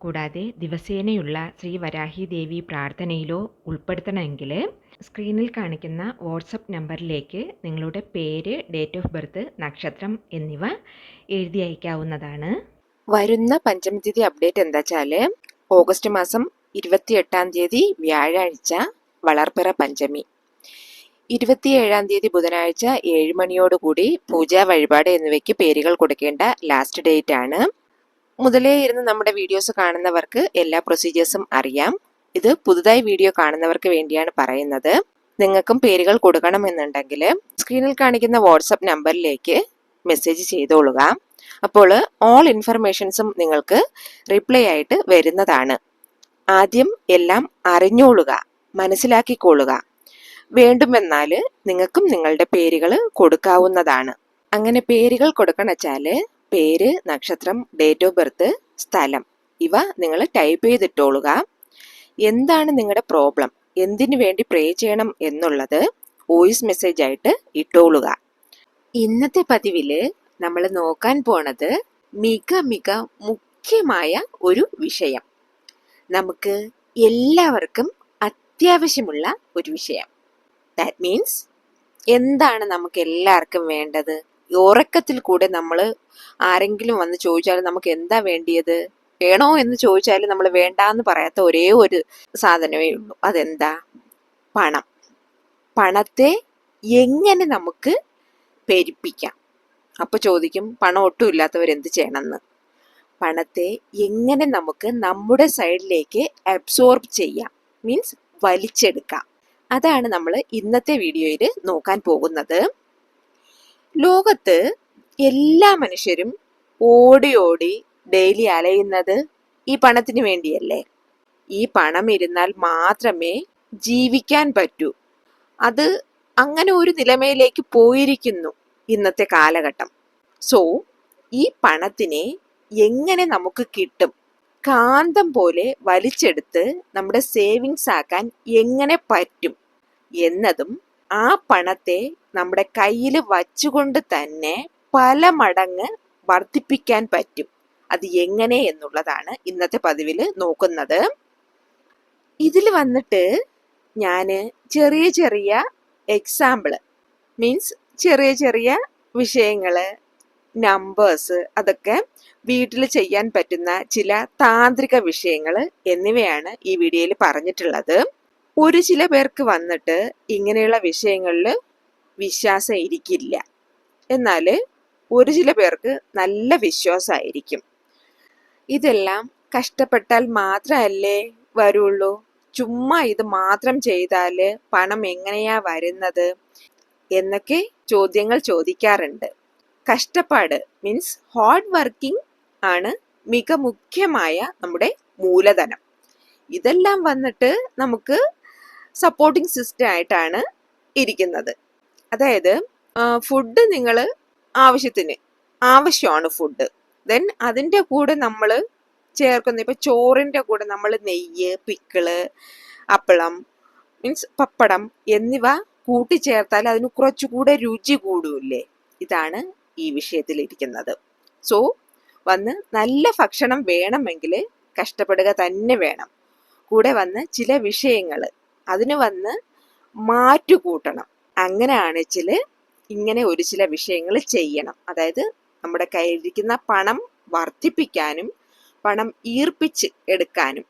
കൂടാതെ ദിവസേനയുള്ള ശ്രീ വരാഹി ദേവി പ്രാർത്ഥനയിലോ ഉൾപ്പെടുത്തണമെങ്കിൽ സ്ക്രീനിൽ കാണിക്കുന്ന വാട്സപ്പ് നമ്പറിലേക്ക് നിങ്ങളുടെ പേര് ഡേറ്റ് ഓഫ് ബർത്ത് നക്ഷത്രം എന്നിവ എഴുതി അയക്കാവുന്നതാണ്. വരുന്ന പഞ്ചമ തീയതി അപ്ഡേറ്റ് എന്താ വെച്ചാൽ ഓഗസ്റ്റ് മാസം ഇരുപത്തിയെട്ടാം തീയതി വ്യാഴാഴ്ച വളർപ്പിറ പഞ്ചമി. ഇരുപത്തിയേഴാം തീയതി ബുധനാഴ്ച ഏഴ് മണിയോടുകൂടി പൂജാ വഴിപാട് എന്നിവയ്ക്ക് പേരുകൾ കൊടുക്കേണ്ട ലാസ്റ്റ് ഡേറ്റ് ആണ്. മുതലേ ഇരുന്ന് നമ്മുടെ വീഡിയോസ് കാണുന്നവർക്ക് എല്ലാ പ്രൊസീജിയേഴ്സും അറിയാം. ഇത് പുതുതായി വീഡിയോ കാണുന്നവർക്ക് വേണ്ടിയാണ് പറയുന്നത്. നിങ്ങൾക്കും പേരുകൾ കൊടുക്കണമെന്നുണ്ടെങ്കിൽ സ്ക്രീനിൽ കാണിക്കുന്ന വാട്സപ്പ് നമ്പറിലേക്ക് മെസ്സേജ് ചെയ്തോളുക. അപ്പോൾ ഓൾ ഇൻഫർമേഷൻസും നിങ്ങൾക്ക് റിപ്ലൈ ആയിട്ട് വരുന്നതാണ്. ആദ്യം എല്ലാം അറിഞ്ഞോളുക മനസ്സിലാക്കിക്കൊള്ളുക. വേണ്ടുമെന്നാൽ നിങ്ങൾക്കും നിങ്ങളുടെ പേരുകൾ കൊടുക്കാവുന്നതാണ്. അങ്ങനെ പേരുകൾ കൊടുക്കണച്ചാൽ പേര് നക്ഷത്രം ഡേറ്റ് ഓഫ് ബർത്ത് സ്ഥലം. ഇവ നിങ്ങൾ ടൈപ്പ് ചെയ്തിട്ടോളുക. എന്താണ് നിങ്ങളുടെ പ്രോബ്ലം എന്തിനു വേണ്ടി പ്രേ ചെയ്യണം എന്നുള്ളത് വോയിസ് മെസ്സേജ് ആയിട്ട് ഇട്ടോളുക. ഇന്നത്തെ പതിവിൽ നമ്മൾ നോക്കാൻ പോണത് മിക മിക മുഖ്യമായ ഒരു വിഷയം. നമുക്ക് എല്ലാവർക്കും അത്യാവശ്യമുള്ള ഒരു വിഷയം. ദാറ്റ് മീൻസ് എന്താണ് നമുക്ക് എല്ലാവർക്കും വേണ്ടത്? ഉറക്കത്തിൽ കൂടെ നമ്മൾ ആരെങ്കിലും വന്ന് ചോദിച്ചാൽ നമുക്ക് എന്താ വേണ്ടിയത്? വേണോ? എന്ന് ചോദിച്ചാൽ നമ്മൾ വേണ്ടാന്ന് പറയാത്ത ഒരേ ഒരു സാധനമേ ഉള്ളൂ. അതെന്താ? പണം. പണത്തെ എങ്ങനെ നമുക്ക് പെരുപ്പിക്കാം? അപ്പൊ ചോദിക്കും പണം ഒട്ടും ഇല്ലാത്തവർ എന്ത് ചെയ്യണമെന്ന് പണത്തെ എങ്ങനെ നമുക്ക് നമ്മുടെ സൈഡിലേക്ക് അബ്സോർബ് ചെയ്യാം? മീൻസ് വലിച്ചെടുക്കാം. അതാണ് നമ്മൾ ഇന്നത്തെ വീഡിയോയിൽ നോക്കാൻ പോകുന്നത്. ലോകത്ത് എല്ലാ മനുഷ്യരും ഓടി ഓടി ഡെയിലി അലയുന്നത് ഈ പണത്തിന് വേണ്ടിയല്ലേ? ഈ പണം ഇരുന്നാൽ മാത്രമേ ജീവിക്കാൻ പറ്റൂ. അത് അങ്ങനെ ഒരു നിലമയിലേക്ക് പോയിരിക്കുന്നു ഇന്നത്തെ കാലഘട്ടം. സോ ഈ പണത്തിനെ എങ്ങനെ നമുക്ക് കിട്ടും? കാന്തം പോലെ വലിച്ചെടുത്ത് നമ്മുടെ സേവിങ്സ് ആക്കാൻ എങ്ങനെ പറ്റും? എന്നതും ആ പണത്തെ നമ്മുടെ കയ്യിൽ വച്ചുകൊണ്ട് തന്നെ പല മടങ്ങ് വർദ്ധിപ്പിക്കാൻ പറ്റും. അത് എങ്ങനെ എന്നുള്ളതാണ് ഇന്നത്തെ പതിവിൽ നോക്കുന്നത്. ഇതിൽ വന്നിട്ട് ഞാൻ ചെറിയ ചെറിയ എക്സാമ്പിൾ മീൻസ് ചെറിയ ചെറിയ വിഷയങ്ങൾ നമ്പേഴ്സ് അതൊക്കെ വീട്ടിൽ ചെയ്യാൻ പറ്റുന്ന ചില താന്ത്രിക വിഷയങ്ങൾ എന്നിവയാണ് ഈ വീഡിയോയിൽ പറഞ്ഞിട്ടുള്ളത്. ഒരു ചില പേർക്ക് വന്നിട്ട് ഇങ്ങനെയുള്ള വിഷയങ്ങളിൽ വിശ്വാസം ഇരിക്കില്ല. എന്നാൽ ഒരു ചില പേർക്ക് നല്ല വിശ്വാസമായിരിക്കും ഇതെല്ലാം കഷ്ടപ്പെട്ടാൽ മാത്രമല്ലേ വരുള്ളൂ? ചുമ്മാ ഇത് മാത്രം ചെയ്താൽ പണം എങ്ങനെയാ വരുന്നത്? എന്നൊക്കെ ചോദ്യങ്ങൾ ചോദിക്കാറുണ്ട്. കഷ്ടപ്പാട് മീൻസ് ഹാർഡ് വർക്കിംഗ് ആണ് മിക മുഖ്യമായ നമ്മുടെ മൂലധനം. ഇതെല്ലാം വന്നിട്ട് നമുക്ക് സപ്പോർട്ടിംഗ് സിസ്റ്റം ആയിട്ടാണ് ഇരിക്കുന്നത്. അതായത് ഫുഡ് നിങ്ങൾ ആവശ്യത്തിന് ആവശ്യമാണ് ഫുഡ് ദെൻ അതിന്റെ കൂടെ നമ്മൾ ചേർക്കുന്ന ഇപ്പം ചോറിന്റെ കൂടെ നമ്മൾ നെയ്യ് പിക്കിൾ അപ്പളം മീൻസ് പപ്പടം എന്നിവ കൂട്ടിച്ചേർത്താൽ അതിന് കുറച്ചുകൂടെ രുചി കൂടൂല്ലേ? ഇതാണ് ഈ വിഷയത്തിൽ ഇരിക്കുന്നത്. സോ വന്ന് നല്ല ഭക്ഷണം വേണമെങ്കിൽ കഷ്ടപ്പെടുക തന്നെ വേണം. കൂടെ വന്ന് ചില വിഷയങ്ങൾ അതിന് വന്ന് മാറ്റുകൂട്ടണം. ചില ഇങ്ങനെ ഒരു ചില വിഷയങ്ങൾ ചെയ്യണം. അതായത് നമ്മുടെ കയ്യിലിരിക്കുന്ന പണം വർദ്ധിപ്പിക്കാനും പണം ഈർപ്പിച്ച് എടുക്കാനും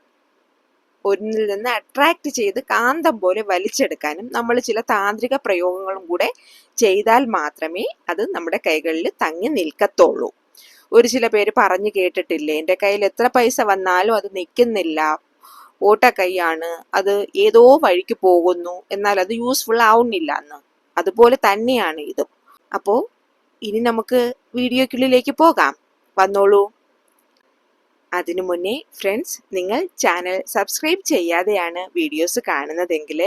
ഒന്നിൽ നിന്ന് അട്രാക്ട് ചെയ്ത് കാന്തം പോലെ വലിച്ചെടുക്കാനും നമ്മൾ ചില താന്ത്രിക പ്രയോഗങ്ങളും കൂടെ ചെയ്താൽ മാത്രമേ അത് നമ്മുടെ കൈകളിൽ തങ്ങി നിൽക്കത്തുള്ളൂ. ഒരു ചില പേര് പറഞ്ഞു കേട്ടിട്ടില്ലേ എന്റെ കയ്യിൽ എത്ര പൈസ വന്നാലും അത് നിൽക്കുന്നില്ല. ഓട്ട കൈയാണ് അത് ഏതോ വഴിക്ക് പോകുന്നു. എന്നാൽ അത് യൂസ്ഫുൾ ആവുന്നില്ല എന്ന് അതുപോലെ തന്നെയാണ് ഇത്. അപ്പോൾ ഇനി നമുക്ക് വീഡിയോക്കുള്ളിലേക്ക് പോകാം. വന്നോളൂ. അതിനു മുന്നേ ഫ്രണ്ട്സ് നിങ്ങൾ ചാനൽ സബ്സ്ക്രൈബ് ചെയ്യാതെയാണ് വീഡിയോസ് കാണുന്നതെങ്കിൽ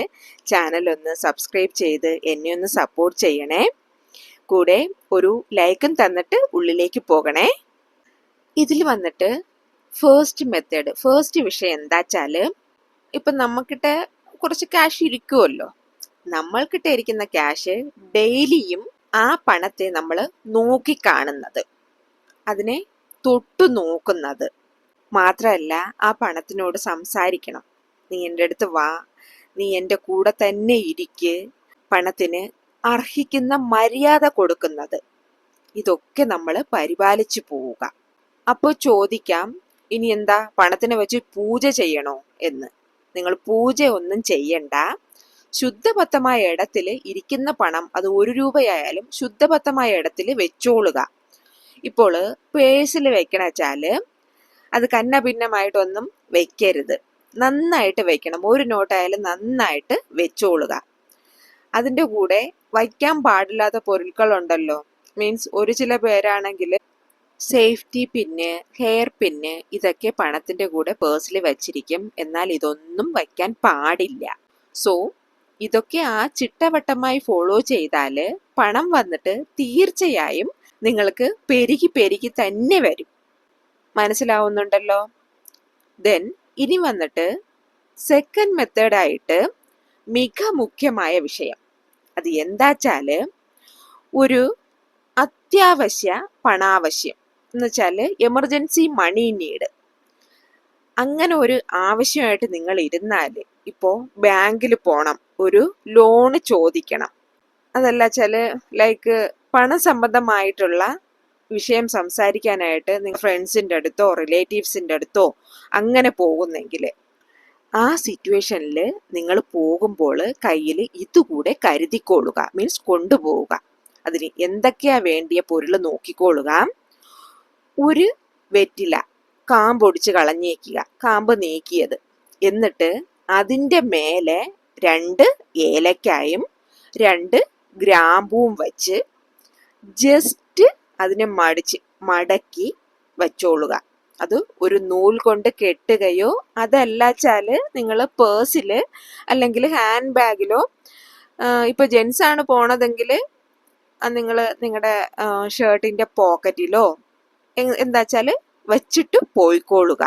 ചാനൽ ഒന്ന് സബ്സ്ക്രൈബ് ചെയ്ത് എന്നെ ഒന്ന് സപ്പോർട്ട് ചെയ്യണേ. കൂടെ ഒരു ലൈക്കും തന്നിട്ട് ഉള്ളിലേക്ക് പോകണേ. ഇതിൽ വന്നിട്ട് ഫേസ്റ്റ് മെത്തേഡ് ഫേസ്റ്റ് വിഷയം എന്താ വെച്ചാൽ ഇപ്പൊ കുറച്ച് ക്യാഷ് ഇരിക്കുമല്ലോ നമ്മൾക്കിട്ട് ഇരിക്കുന്ന ക്യാഷ് ഡെയിലിയും ആ പണത്തെ നമ്മൾ നോക്കിക്കാണുന്നത്. അതിനെ തൊട്ടു നോക്കുന്നത്. മാത്രമല്ല ആ പണത്തിനോട് സംസാരിക്കണം. നീ എന്റെ അടുത്ത് വാ. നീ എന്റെ കൂടെ തന്നെ ഇരിക്ക്. പണത്തിന് അർഹിക്കുന്ന മര്യാദ കൊടുക്കുന്നത്. ഇതൊക്കെ നമ്മൾ പരിപാലിച്ചു പോവുക. അപ്പോൾ ചോദിക്കാം ഇനി എന്താ പണത്തിനെ വെച്ച് പൂജ ചെയ്യണോ എന്ന്. നിങ്ങൾ പൂജ ഒന്നും ചെയ്യണ്ട. ശുദ്ധബദ്ധമായ ഇടത്തിൽ ഇരിക്കുന്ന പണം അത് ഒരു രൂപയായാലും ശുദ്ധബദ്ധമായ ഇടത്തിൽ വെച്ചോളുക. ഇപ്പോൾ പേഴ്സിൽ വെക്കണ വെച്ചാൽ അത് കന്ന ഭിന്നമായിട്ടൊന്നും വെക്കരുത്. നന്നായിട്ട് വെക്കണം. ഒരു നോട്ടായാലും നന്നായിട്ട് വെച്ചോളുക. അതിന്റെ കൂടെ വയ്ക്കാൻ പാടില്ലാത്ത പൊരുட்കളുണ്ടല്ലോ മീൻസ് ഒരു ചില പേരാണെങ്കിൽ സേഫ്റ്റി പിന്ന് ഹെയർ പിന്ന് ഇതൊക്കെ പണത്തിന്റെ കൂടെ പേഴ്സിൽ വെച്ചിരിക്കും. എന്നാൽ ഇതൊന്നും വയ്ക്കാൻ പാടില്ല. സോ ഇതൊക്കെ ആ ചിട്ടവട്ടമായി ഫോളോ ചെയ്താൽ പണം വന്നിട്ട് തീർച്ചയായും നിങ്ങൾക്ക് പെരുകി പെരുകി തന്നെ വരും. മനസ്സിലാവുന്നുണ്ടല്ലോ? ദെൻ ഇനി വന്നിട്ട് സെക്കൻഡ് മെത്തേഡായിട്ട് മിക മുഖ്യമായ വിഷയം. അത് എന്താച്ചാൽ ഒരു അത്യാവശ്യ പണാവശ്യം. എന്ന് വെച്ചാൽ എമർജൻസി മണി നീഡ് അങ്ങനെ ഒരു ആവശ്യമായിട്ട് നിങ്ങൾ ഇരുന്നാൽ ഇപ്പോൾ ബാങ്കിൽ പോകണം ഒരു ലോണ് ചോദിക്കണം. അതല്ല വെച്ചാൽ ലൈക്ക് പണസംബന്ധമായിട്ടുള്ള വിഷയം സംസാരിക്കാനായിട്ട് നിങ്ങൾ ഫ്രണ്ട്സിന്റെ അടുത്തോ റിലേറ്റീവ്സിന്റെ അടുത്തോ അങ്ങനെ പോകുന്നെങ്കിൽ ആ സിറ്റുവേഷനിൽ നിങ്ങൾ പോകുമ്പോൾ കയ്യിൽ ഇതുകൂടെ കരുതിക്കൊള്ളുക മീൻസ് കൊണ്ടുപോവുക. അതിന് എന്തൊക്കെയാ വേണ്ടിയ പൊരുൾ നോക്കിക്കൊള്ളുക. ഒരു വെറ്റില കാമ്പൊടിച്ച് കളഞ്ഞേക്കുക കാമ്പ് നീക്കിയത്. എന്നിട്ട് അതിന്റെ മേലെ രണ്ട് ഏലക്കായും രണ്ട് ഗ്രാമ്പൂവും വച്ച് ജസ്റ്റ് അതിനെ മടിച്ച് മടക്കി വച്ചോളുക. അത് ഒരു നൂൽ കൊണ്ട് കെട്ടുകയോ അതല്ലാച്ചാൽ നിങ്ങൾ പേഴ്സിൽ അല്ലെങ്കിൽ ഹാൻഡ് ബാഗിലോ ഇപ്പോൾ ജെൻസ് ആണ് പോണതെങ്കിൽ നിങ്ങൾ നിങ്ങളുടെ ഷർട്ടിന്റെ പോക്കറ്റിലോ എന്താ വെച്ചാൽ വച്ചിട്ട് പോയിക്കോളുക.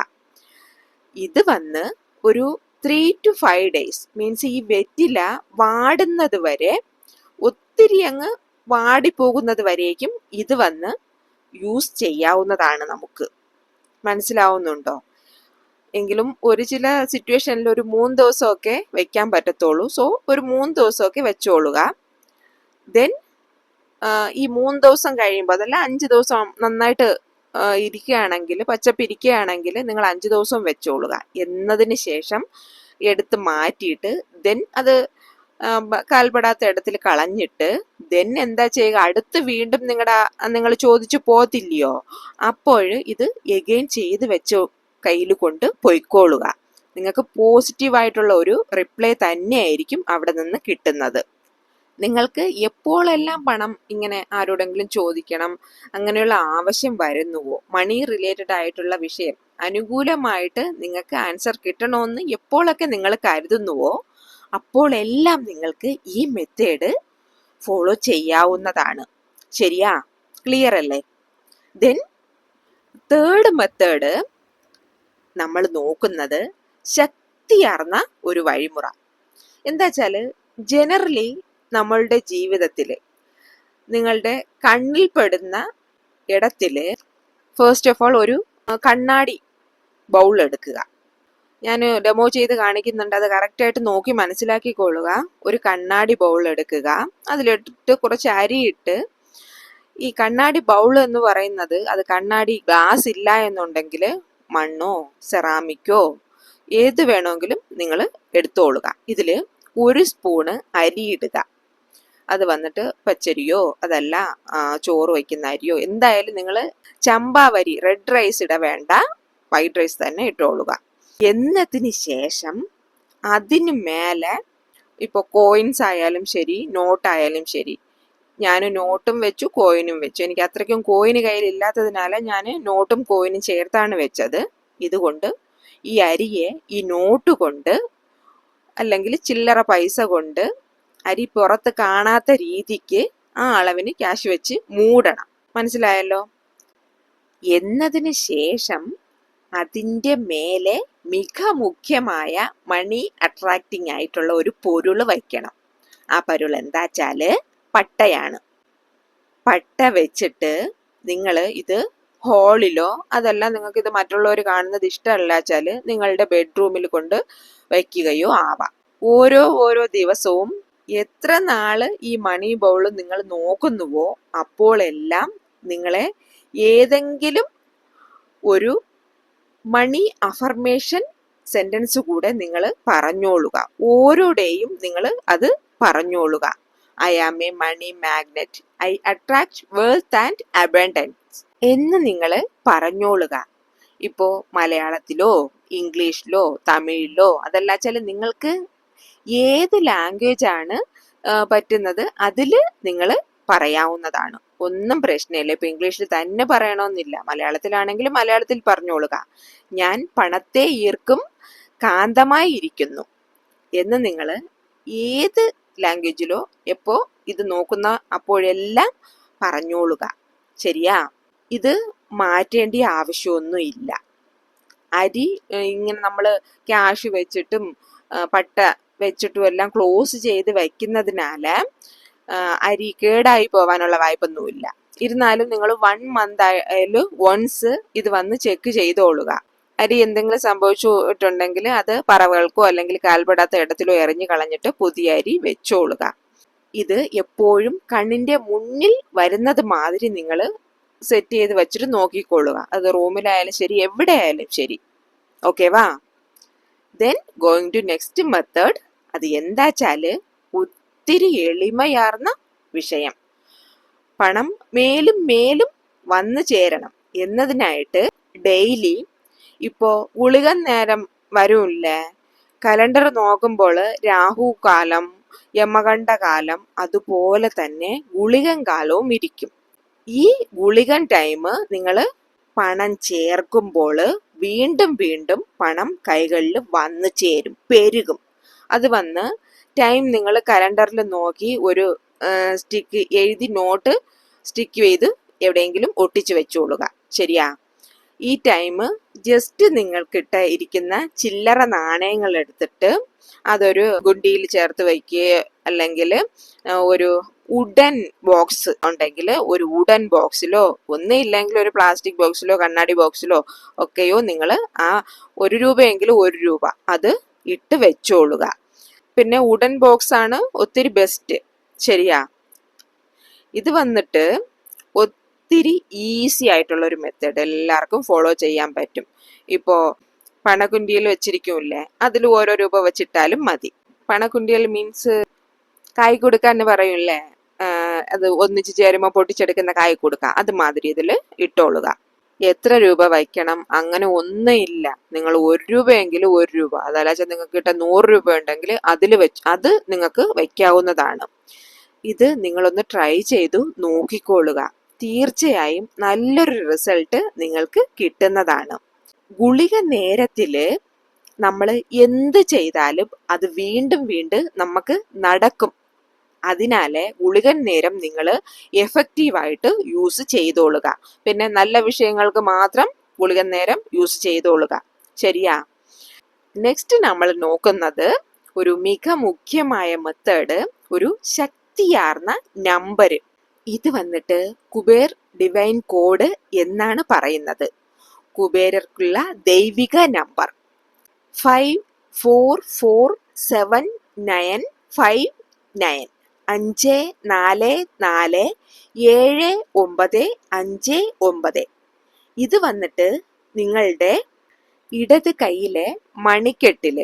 ഇത് വന്ന് ഒരു three to five days means ഈ വെറ്റില വാടുന്നത് വരെ ഒത്തിരി അങ്ങ് വാടിപ്പോകുന്നത് വരേക്കും ഇത് വന്ന് യൂസ് ചെയ്യാവുന്നതാണ് നമുക്ക്. മനസ്സിലാവുന്നുണ്ടോ? എങ്കിലും ഒരു ചില സിറ്റുവേഷനിൽ ഒരു മൂന്ന് ദിവസമൊക്കെ വെക്കാൻ പറ്റത്തുള്ളൂ. സോ ഒരു മൂന്ന് ദിവസമൊക്കെ വെച്ചോളുക. ദെൻ ഈ മൂന്ന് ദിവസം കഴിയുമ്പോൾ അതല്ല അഞ്ച് ദിവസം നന്നായിട്ട് ഇരിക്കുകയാണെങ്കിൽ പച്ചപ്പ് ഇരിക്കുകയാണെങ്കിൽ നിങ്ങൾ അഞ്ച് ദിവസം വെച്ചോളുക. എന്നതിന് ശേഷം എടുത്ത് മാറ്റിയിട്ട് ദെൻ അത് കാൽപ്പെടാത്ത ഇടത്തിൽ കളഞ്ഞിട്ട് ദെൻ എന്താ ചെയ്യുക? അടുത്ത് വീണ്ടും നിങ്ങളുടെ നിങ്ങൾ ചോദിച്ചു പോകത്തില്ലയോ? അപ്പോൾ ഇത് എഗെയിൻ ചെയ്ത് വെച്ച് കയ്യിൽ കൊണ്ട് പൊയ്ക്കോളുക. നിങ്ങൾക്ക് പോസിറ്റീവായിട്ടുള്ള ഒരു റിപ്ലൈ തന്നെയായിരിക്കും അവിടെ നിന്ന് കിട്ടുന്നത്. നിങ്ങൾക്ക് എപ്പോഴെല്ലാം പണം ഇങ്ങനെ ആരോടെങ്കിലും ചോദിക്കണം അങ്ങനെയുള്ള ആവശ്യം വരുന്നുവോ? മണി റിലേറ്റഡ് ആയിട്ടുള്ള വിഷയം അനുകൂലമായിട്ട് നിങ്ങൾക്ക് ആൻസർ കിട്ടണമെന്ന് എപ്പോഴൊക്കെ നിങ്ങൾ കരുതുന്നുവോ അപ്പോഴെല്ലാം നിങ്ങൾക്ക് ഈ മെത്തേഡ് ഫോളോ ചെയ്യാവുന്നതാണ്. ശരിയാ? ക്ലിയർ അല്ലേ? ദെൻ തേർഡ് മെത്തേഡ് നമ്മൾ നോക്കുന്നത് ശക്തിയാർന്ന ഒരു വഴിമുറ. എന്താ വെച്ചാൽ ജനറലി നമ്മളുടെ ജീവിതത്തിൽ നിങ്ങളുടെ കണ്ണിൽ പെടുന്ന ഇടത്തിൽ ഫസ്റ്റ് ഓഫ് ഓൾ ഒരു കണ്ണാടി ബൗൾ എടുക്കുക. ഞാൻ ഡെമോ ചെയ്ത് കാണിക്കുന്നുണ്ട്. അത് കറക്റ്റായിട്ട് നോക്കി മനസ്സിലാക്കിക്കൊള്ളുക. ഒരു കണ്ണാടി ബൗൾ എടുക്കുക. അതിലിട്ടിട്ട് കുറച്ച് അരിയിട്ട് ഈ കണ്ണാടി ബൗൾ എന്ന് പറയുന്നത് അത് കണ്ണാടി ഗ്ലാസ് ഇല്ല എന്നുണ്ടെങ്കിൽ മണ്ണോ സെറാമിക്കോ ഏത് വേണമെങ്കിലും നിങ്ങൾ എടുത്തോളുക. ഇതിൽ ഒരു സ്പൂണ് അരിയിടുക അത് വന്നിട്ട് പച്ചരിയോ അതല്ല ചോറ് വയ്ക്കുന്ന അരിയോ എന്തായാലും നിങ്ങൾ ചമ്പാവരി റെഡ് റൈസ് ഇട വേണ്ട. വൈറ്റ് റൈസ് തന്നെ ഇട്ടോളുക. എന്നതിന് ശേഷം അതിന് മേലെ ഇപ്പോൾ കോയിൻസ് ആയാലും ശരി നോട്ടായാലും ശരി ഞാൻ നോട്ടും വെച്ചു കോയിനും വെച്ചു. എനിക്ക് അത്രയ്ക്കും കോയിന് കയ്യിലില്ലാത്തതിനാൽ ഞാൻ നോട്ടും കോയിനും ചേർത്താണ് വെച്ചത്. ഇതുകൊണ്ട് ഈ അരിയെ ഈ നോട്ട് കൊണ്ട് അല്ലെങ്കിൽ ചില്ലറ പൈസ കൊണ്ട് അരി പുറത്ത് കാണാത്ത രീതിക്ക് ആ അളവിന് ക്യാഷ് വെച്ച് മൂടണം. മനസ്സിലായല്ലോ? എന്നതിന് ശേഷം അതിന്റെ മേലെ മിക മുഖ്യമായ മണി അട്രാക്റ്റിംഗ് ആയിട്ടുള്ള ഒരു പൊരുൾ വയ്ക്കണം. ആ പൊരുൾ എന്താച്ചാൽ പട്ടയാണ്. പട്ട വെച്ചിട്ട് നിങ്ങൾ ഇത് ഹോളിലോ അതല്ല നിങ്ങൾക്ക് ഇത് മറ്റുള്ളവർ കാണുന്നത് ഇഷ്ടമല്ല വെച്ചാൽ നിങ്ങളുടെ ബെഡ്റൂമിൽ കൊണ്ട് വയ്ക്കുകയോ ആവാം. ഓരോ ഓരോ ദിവസവും എത്ര നാൾ ഈ മണി ബൗൾ നിങ്ങൾ നോക്കുന്നുവോ അപ്പോഴെല്ലാം നിങ്ങളെ ഏതെങ്കിലും ഒരു മണി അഫർമേഷൻ സെന്റൻസ് കൂടെ നിങ്ങൾ പറഞ്ഞോളുക. ഓരോ ഡേയും നിങ്ങൾ അത് പറഞ്ഞോളുക. I am a money magnet I attract wealth and abundance എന്ന് നിങ്ങൾ പറഞ്ഞോളുക. ഇപ്പോൾ മലയാളത്തിലോ ഇംഗ്ലീഷിലോ തമിഴിലോ അതല്ല വെച്ചാൽ നിങ്ങൾക്ക് ഏത് ലാംഗ്വേജ് ആണ് പറ്റുന്നത് അതിൽ നിങ്ങൾ പറയാവുന്നതാണ്. ഒന്നും പ്രശ്നമില്ല. ഇപ്പം ഇംഗ്ലീഷിൽ തന്നെ പറയണമെന്നില്ല മലയാളത്തിലാണെങ്കിൽ മലയാളത്തിൽ പറഞ്ഞോളുക. ഞാൻ പണത്തെ ഈർക്കും കാന്തമായി ഇരിക്കുന്നു എന്ന് നിങ്ങൾ ഏത് ലാംഗ്വേജിലോ എപ്പോൾ ഇത് നോക്കുന്ന അപ്പോഴെല്ലാം പറഞ്ഞോളുക. ശരിയാ? ഇത് മാറ്റേണ്ട ആവശ്യമൊന്നുമില്ല. അരി ഇങ്ങനെ നമ്മൾ ക്യാഷ് വെച്ചിട്ടും പട്ട വെച്ചിട്ടും എല്ലാം ക്ലോസ് ചെയ്ത് വെക്കുന്നതിനാൽ ആ, അരി കേടായി പോവാനുള്ള വായ്പൊന്നുമില്ല. ഇരുന്നാലും നിങ്ങൾ വൺ മന്ത് ആയാലും വൺസ് ഇത് വന്ന് ചെക്ക് ചെയ്തോളുക. അരി എന്തെങ്കിലും സംഭവിച്ചിട്ടുണ്ടെങ്കിൽ അത് പറവകൾക്കോ അല്ലെങ്കിൽ കാൽപ്പെടാത്ത ഇടത്തിലോ എറിഞ്ഞു കളഞ്ഞിട്ട് പുതിയ അരി വെച്ചോളുക. ഇത് എപ്പോഴും കണ്ണിന്റെ മുന്നിൽ വരുന്നത് മാതിരി നിങ്ങൾ സെറ്റ് ചെയ്ത് വെച്ചിട്ട് നോക്കിക്കൊള്ളുക. അത് റൂമിലായാലും ശരി എവിടെ ആയാലും ശരി. ഓക്കെ വാ? Then going to next method അത് എന്താച്ചാൽ ഒത്തിരി എളിമയാർന്ന വിഷയം. പണം മേലും മേലും വന്നു ചേരണം. എന്നതിനായിട്ട് ഡെയിലി ഇപ്പോ ഗുളികൻ നേരം വരുമില്ലേ കലണ്ടർ നോക്കുമ്പോൾ രാഹു കാലം യമകണ്ഠ കാലം അതുപോലെ തന്നെ ഗുളികൻ കാലവും ഇരിക്കും. ഈ ഗുളികൻ ടൈം നിങ്ങൾ പണം ചേർക്കുമ്പോൾ വീണ്ടും വീണ്ടും പണം കൈകളിൽ വന്നു ചേരും പെരുകും. അത് വന്ന് ടൈം നിങ്ങൾ കലണ്ടറിൽ നോക്കി ഒരു സ്റ്റിക്ക് എഴുതി നോട്ട് സ്റ്റിക്ക് ചെയ്ത് എവിടെയെങ്കിലും ഒട്ടിച്ചു വെച്ചോളുക. ശരിയാ? ഈ ടൈം ജസ്റ്റ് നിങ്ങൾക്കിട്ട് ഇരിക്കുന്ന ചില്ലറ നാണയങ്ങൾ എടുത്തിട്ട് അതൊരു ഗുണ്ടിയിൽ ചേർത്ത് വയ്ക്കുകയോ അല്ലെങ്കിൽ ഒരു ഉഡൻ ബോക്സ് ഉണ്ടെങ്കിൽ ഒരു ഉഡൻ ബോക്സിലോ ഒന്നില്ലെങ്കിൽ ഒരു പ്ലാസ്റ്റിക് ബോക്സിലോ കണ്ണാടി ബോക്സിലോ ഒക്കെയോ നിങ്ങൾ ആ ഒരു രൂപയെങ്കിലും ഒരു രൂപ അത് ഇട്ട് വെച്ചോളുക. പിന്നെ ഉഡൻ ബോക്സ് ആണ് ഒത്തിരി ബെസ്റ്റ് ശരിയാ? ഇത് വന്നിട്ട് ഒത്തിരി ഈസി ആയിട്ടുള്ള ഒരു മെത്തേഡ് എല്ലാവർക്കും ഫോളോ ചെയ്യാൻ പറ്റും. ഇപ്പോൾ പണകുണ്ടിയിൽ വെച്ചിരിക്കൂല്ലേ അതിൽ ഓരോ രൂപ വെച്ചിട്ടാലും മതി. പണകുണ്ടിയിൽ മീൻസ് കായ് കൊടുക്കാൻ പറയൂല്ലേ? ആ, അത് ഒന്നിച്ച് ചേരുമ്പോൾ പൊട്ടിച്ചെടുക്കുന്ന കായ് കൊടുക്ക. അതുമാതിരി ഇതിൽ ഇട്ടോളുക. എത്ര രൂപ വയ്ക്കണം? അങ്ങനെ ഒന്നും ഇല്ല. നിങ്ങൾ ഒരു രൂപയെങ്കിലും ഒരു രൂപ. അതല്ലാച്ച നിങ്ങൾക്ക് കിട്ടാൻ നൂറ് രൂപ ഉണ്ടെങ്കിൽ അതിൽ വെച്ച് അത് നിങ്ങൾക്ക് വയ്ക്കാവുന്നതാണ്. ഇത് നിങ്ങളൊന്ന് ട്രൈ ചെയ്തു നോക്കിക്കൊള്ളുക. തീർച്ചയായും നല്ലൊരു റിസൾട്ട് നിങ്ങൾക്ക് കിട്ടുന്നതാണ്. ഗുളിക നേരത്തിൽ നമ്മൾ എന്ത് ചെയ്താലും അത് വീണ്ടും വീണ്ടും നമുക്ക് നടക്കും. അതിനാല് ഉളികൻ നേരം നിങ്ങൾ എഫക്റ്റീവായിട്ട് യൂസ് ചെയ്തോളുക. പിന്നെ നല്ല വിഷയങ്ങൾക്ക് മാത്രം ഉളികൻ നേരം യൂസ് ചെയ്തോളുക. ശരിയാ? നെക്സ്റ്റ് നമ്മൾ നോക്കുന്നത് ഒരു മിക മുഖ്യമായ മെത്തേഡ് ഒരു ശക്തിയാർന്ന നമ്പർ ഇത് വന്നിട്ട് കുബേർ ഡിവൈൻ കോഡ് എന്നാണ് പറയുന്നത്. കുബേരർക്കുള്ള ദൈവിക number five four four seven nine five nine അഞ്ച് നാല് നാല് ഏഴ് ഒമ്പത് അഞ്ച് ഒമ്പത്. ഇത് വന്നിട്ട് നിങ്ങളുടെ ഇടത് കയ്യിലെ മണിക്കെട്ടിൽ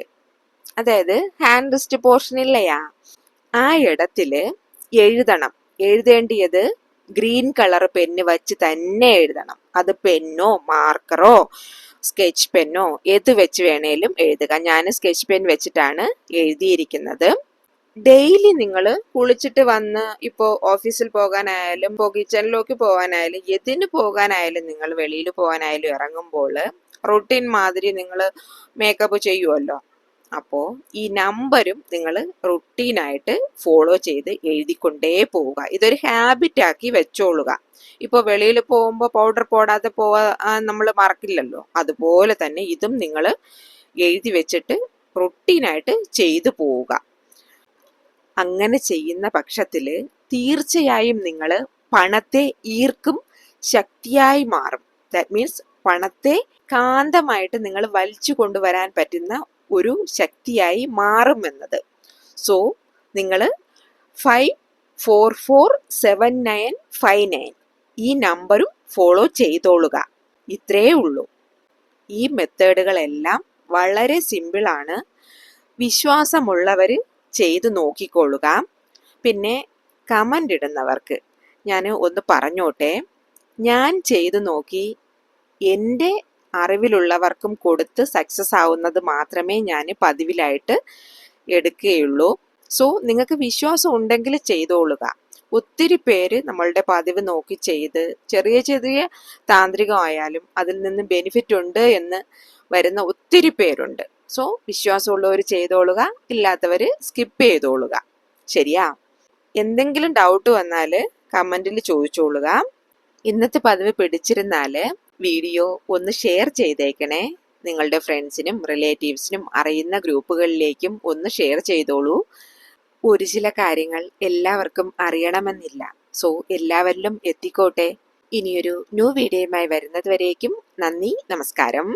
അതായത് ഹാൻഡ് റിസ്റ്റ് പോർഷനില്ലയാ ആ ഇടത്തിൽ എഴുതണം. എഴുതേണ്ടിയത് ഗ്രീൻ കളർ പെന്ന് വെച്ച് തന്നെ എഴുതണം. അത് പെന്നോ മാർക്കറോ സ്കെച്ച് പെന്നോ ഏത് വെച്ച് വേണേലും എഴുതുക. ഞാൻ സ്കെച്ച് പെൻ വെച്ചിട്ടാണ് എഴുതിയിരിക്കുന്നത്. ഡെയിലി നിങ്ങൾ കുളിച്ചിട്ട് വന്ന് ഇപ്പോൾ ഓഫീസിൽ പോകാനായാലും കിച്ചണിലേക്ക് പോകാനായാലും എതിന് പോകാനായാലും നിങ്ങൾ വെളിയിൽ പോകാനായാലും ഇറങ്ങുമ്പോൾ റൊട്ടീൻ മാതിരി നിങ്ങൾ മേക്കപ്പ് ചെയ്യുമല്ലോ അപ്പോൾ ഈ നമ്പരും നിങ്ങൾ റുട്ടീനായിട്ട് ഫോളോ ചെയ്ത് എഴുതിക്കൊണ്ടേ പോവുക. ഇതൊരു ഹാബിറ്റാക്കി വെച്ചോളുക. ഇപ്പോൾ വെളിയിൽ പോകുമ്പോൾ പൗഡർ പോടാതെ പോവാ നമ്മൾ മറക്കില്ലല്ലോ. അതുപോലെ തന്നെ ഇതും നിങ്ങൾ എഴുതി വെച്ചിട്ട് റുട്ടീനായിട്ട് ചെയ്തു പോവുക. അങ്ങനെ ചെയ്യുന്ന പക്ഷത്തിൽ തീർച്ചയായും നിങ്ങൾ പണത്തെ ഈർക്കും ശക്തിയായി മാറും. ദാറ്റ് മീൻസ് പണത്തെ കാന്തമായിട്ട് നിങ്ങൾ വലിച്ചു കൊണ്ടുവരാൻ പറ്റുന്ന ഒരു ശക്തിയായി മാറും മാറുമെന്നത് സോ നിങ്ങൾ five four four seven nine five nine ഈ നമ്പറും ഫോളോ ചെയ്തോളുക. ഇത്രയേ ഉള്ളൂ. ഈ മെത്തേഡുകളെല്ലാം വളരെ സിമ്പിളാണ്. വിശ്വാസമുള്ളവർ ചെയ്തു നോക്കിക്കൊള്ളുക. പിന്നെ കമന്റ് ഇടുന്നവർക്ക് ഞാൻ ഒന്ന് പറഞ്ഞോട്ടെ. ഞാൻ ചെയ്തു നോക്കി എന്റെ അറിവിലുള്ളവർക്കും കൊടുത്ത് സക്സസ് ആവുന്നത് മാത്രമേ ഞാൻ പതിവിലായിട്ട് എടുക്കുകയുള്ളൂ. സോ നിങ്ങൾക്ക് വിശ്വാസം ഉണ്ടെങ്കിൽ ചെയ്തോളുക. ഒത്തിരി പേര് നമ്മളുടെ പതിവ് നോക്കി ചെയ്ത് ചെറിയ ചെറിയ താന്ത്രികമായാലും അതിൽ നിന്ന് ബെനിഫിറ്റ് ഉണ്ട് എന്ന് വരുന്ന ഒത്തിരി പേരുണ്ട്. സോ വിശ്വാസമുള്ളവർ ചെയ്തോളുക ഇല്ലാത്തവർ സ്കിപ്പ് ചെയ്തോളുക. ശരിയാ? എന്തെങ്കിലും ഡൗട്ട് വന്നാൽ കമന്റിൽ ചോദിച്ചോളുക. ഇന്നത്തെ പതിവ് പിടിച്ചിരുന്നാൽ വീഡിയോ ഒന്ന് ഷെയർ ചെയ്തേക്കണേ. നിങ്ങളുടെ ഫ്രണ്ട്സിനും റിലേറ്റീവ്സിനും അറിയുന്ന ഗ്രൂപ്പുകളിലേക്കും ഒന്ന് ഷെയർ ചെയ്തോളൂ. ഒരു ചില കാര്യങ്ങൾ എല്ലാവർക്കും അറിയണമെന്നില്ല. സോ എല്ലാവരിലും എത്തിക്കോട്ടെ. ഇനിയൊരു ന്യൂ വീഡിയോയുമായി വരുന്നത് വരേക്കും നന്ദി നമസ്കാരം.